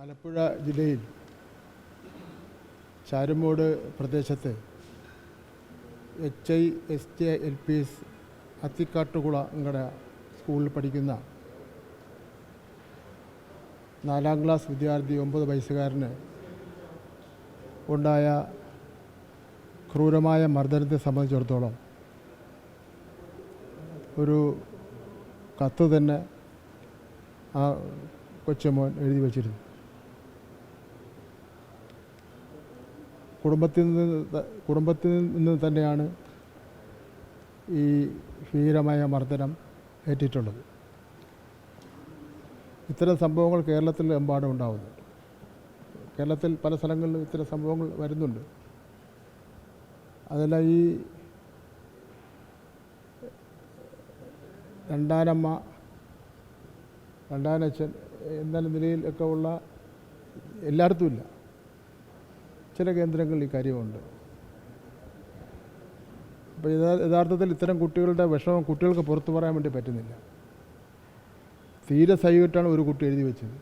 ആലപ്പുഴ ജില്ലയിൽ ചാരുമൂട് പ്രദേശത്ത് H I S T L P S Athikkattukulangara സ്കൂളിൽ പഠിക്കുന്ന നാലാം ക്ലാസ് വിദ്യാർത്ഥി ഒമ്പത് വയസ്സുകാരന് ഉണ്ടായ ക്രൂരമായ മർദ്ദനത്തെ സംബന്ധിച്ചിടത്തോളം ഒരു കത്ത് തന്നെ ആ കൊച്ചമോൻ എഴുതി വച്ചിരുന്നു. കുടുംബത്തിൽ നിന്ന് കുടുംബത്തിൽ നിന്ന് തന്നെയാണ് ഈ ഭീകരമായ മർദ്ദനം ഏറ്റിട്ടുള്ളത്. ഇത്തരം സംഭവങ്ങൾ കേരളത്തിൽ എമ്പാടും ഉണ്ടാകുന്നുണ്ട് കേരളത്തിൽ പല സ്ഥലങ്ങളിലും ഇത്തരം സംഭവങ്ങൾ വരുന്നുണ്ട്. അതെല്ലാം ഈ രണ്ടാനമ്മ രണ്ടാനച്ഛൻ എന്ന നിലയിലൊക്കെ ഉള്ള എല്ലായിടത്തും ഇല്ല. ചില കേന്ദ്രങ്ങളിൽ ഈ കാര്യമുണ്ട്. അപ്പോൾ യഥാർത്ഥത്തിൽ ഇത്തരം കുട്ടികളുടെ വിഷമം കുട്ടികൾക്ക് പുറത്തു പറയാൻ വേണ്ടി പറ്റുന്നില്ല. തീരെ സൈവിട്ടാണ് ഒരു കുട്ടി എഴുതി വെച്ചത്.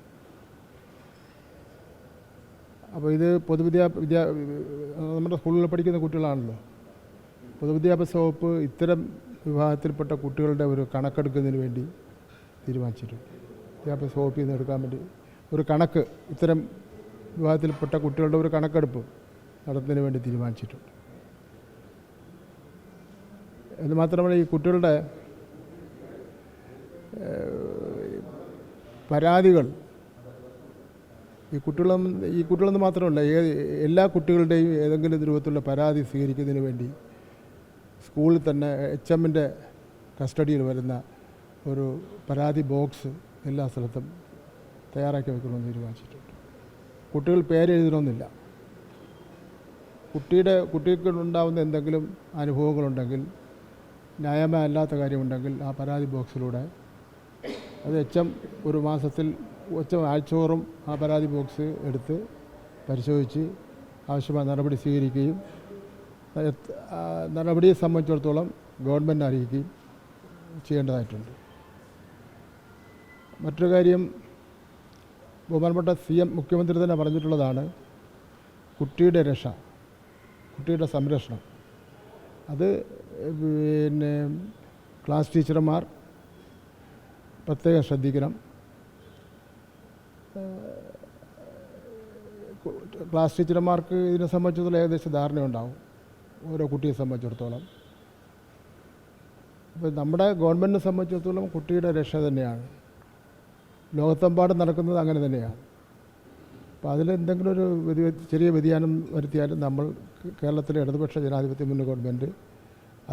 അപ്പോൾ ഇത് പൊതുവിദ്യാ വിദ്യാ നമ്മുടെ സ്കൂളിൽ പഠിക്കുന്ന കുട്ടികളാണല്ലോ. പൊതുവിദ്യാഭ്യാസ വകുപ്പ് ഇത്തരം വിഭാഗത്തിൽപ്പെട്ട കുട്ടികളുടെ ഒരു കണക്കെടുക്കുന്നതിന് വേണ്ടി തീരുമാനിച്ചിട്ടുണ്ട്. വിദ്യാഭ്യാസ വകുപ്പിൽ നിന്ന് എടുക്കാൻ വേണ്ടി ഒരു കണക്ക് ഇത്തരം വിഭാഗത്തിൽപ്പെട്ട കുട്ടികളുടെ ഒരു കണക്കെടുപ്പ് നടത്തുന്നതിന് വേണ്ടി തീരുമാനിച്ചിട്ടുണ്ട്. എന്ന് മാത്രമല്ല ഈ കുട്ടികളുടെ പരാതികൾ ഈ കുട്ടികളെന്ന് ഈ കുട്ടികളെന്ന് മാത്രമല്ല ഏത് എല്ലാ കുട്ടികളുടെയും ഏതെങ്കിലും രൂപത്തിലുള്ള പരാതി സ്വീകരിക്കുന്നതിന് വേണ്ടി സ്കൂളിൽ തന്നെ എച്ച് എമ്മിന്റെ കസ്റ്റഡിയിൽ വരുന്ന ഒരു പരാതി ബോക്സ് എല്ലാ സ്ഥലത്തും തയ്യാറാക്കി വെക്കണമെന്ന് തീരുമാനിച്ചിട്ടുണ്ട്. കുട്ടികൾ പേരെഴുതണമെന്നില്ല കുട്ടിയുടെ ഉണ്ടാകുന്ന എന്തെങ്കിലും അനുഭവങ്ങളുണ്ടെങ്കിൽ ന്യായമല്ലാത്ത കാര്യമുണ്ടെങ്കിൽ ആ പരാതി ബോക്സിലൂടെ. അത് എച്ച് ഒരു മാസത്തിൽ ഒച്ച ആഴ്ചോറും ആ പരാതി ബോക്സ് എടുത്ത് പരിശോധിച്ച് ആവശ്യമായ നടപടി സ്വീകരിക്കുകയും നടപടിയെ സംബന്ധിച്ചിടത്തോളം ഗവൺമെന്റ് അറിയിക്കുകയും ചെയ്യേണ്ടതായിട്ടുണ്ട്. മറ്റൊരു കാര്യം ബഹുമാനപ്പെട്ട സി എം മുഖ്യമന്ത്രി തന്നെ പറഞ്ഞിട്ടുള്ളതാണ് കുട്ടിയുടെ രക്ഷ കുട്ടിയുടെ സംരക്ഷണം. അത് പിന്നെ ക്ലാസ് ടീച്ചർമാർ പ്രത്യേകം ശ്രദ്ധിക്കണം. ക്ലാസ് ടീച്ചർമാർക്ക് ഇതിനെ സംബന്ധിച്ചിടത്തോളം ഏകദേശം ധാരണയുണ്ടാവും ഓരോ കുട്ടിയെ സംബന്ധിച്ചിടത്തോളം. അപ്പോൾ നമ്മുടെ ഗവൺമെന്റിനെ സംബന്ധിച്ചിടത്തോളം കുട്ടിയുടെ രക്ഷ തന്നെയാണ്. ലോകത്തെമ്പാടും നടക്കുന്നത് അങ്ങനെ തന്നെയാണ് അപ്പോൾ അതിലെന്തെങ്കിലും ഒരു വ്യതി ചെറിയ വ്യതിയാനം വരുത്തിയാലും നമ്മൾ കേരളത്തിലെ ഇടതുപക്ഷ ജനാധിപത്യ മുന്നിൽ ഗവൺമെന്റ്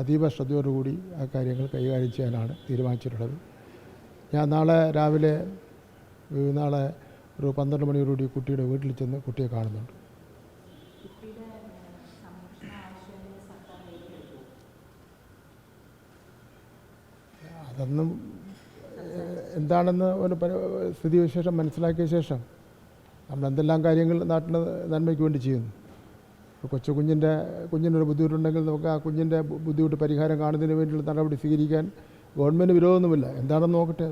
അതീവ ശ്രദ്ധയോടുകൂടി ആ കാര്യങ്ങൾ കൈകാര്യം ചെയ്യാനാണ് തീരുമാനിച്ചിട്ടുള്ളത്. ഞാൻ നാളെ രാവിലെ നാളെ ഒരു പന്ത്രണ്ട് മണിയോടുകൂടി കുട്ടിയുടെ വീട്ടിൽ ചെന്ന് കുട്ടിയെ കാണുന്നുണ്ട്. അതൊന്നും എന്താണെന്ന് ഒരു സ്ഥിതിവിശേഷം മനസ്സിലാക്കിയ ശേഷം നമ്മൾ എന്തെല്ലാം കാര്യങ്ങൾ നാട്ടിൽ നന്മയ്ക്ക് വേണ്ടി ചെയ്യുന്നു ഇപ്പോൾ കൊച്ചു കുഞ്ഞിന്റെ കുഞ്ഞിനൊരു ബുദ്ധിമുട്ടുണ്ടെങ്കിൽ നമുക്ക് ആ കുഞ്ഞിന്റെ ബുദ്ധിമുട്ട് പരിഹാരം കാണുന്നതിന് വേണ്ടിയുള്ള നടപടി സ്വീകരിക്കാൻ ഗവൺമെന്റ് വിരോധമൊന്നുമില്ല എന്താണെന്ന് നോക്കട്ടെ.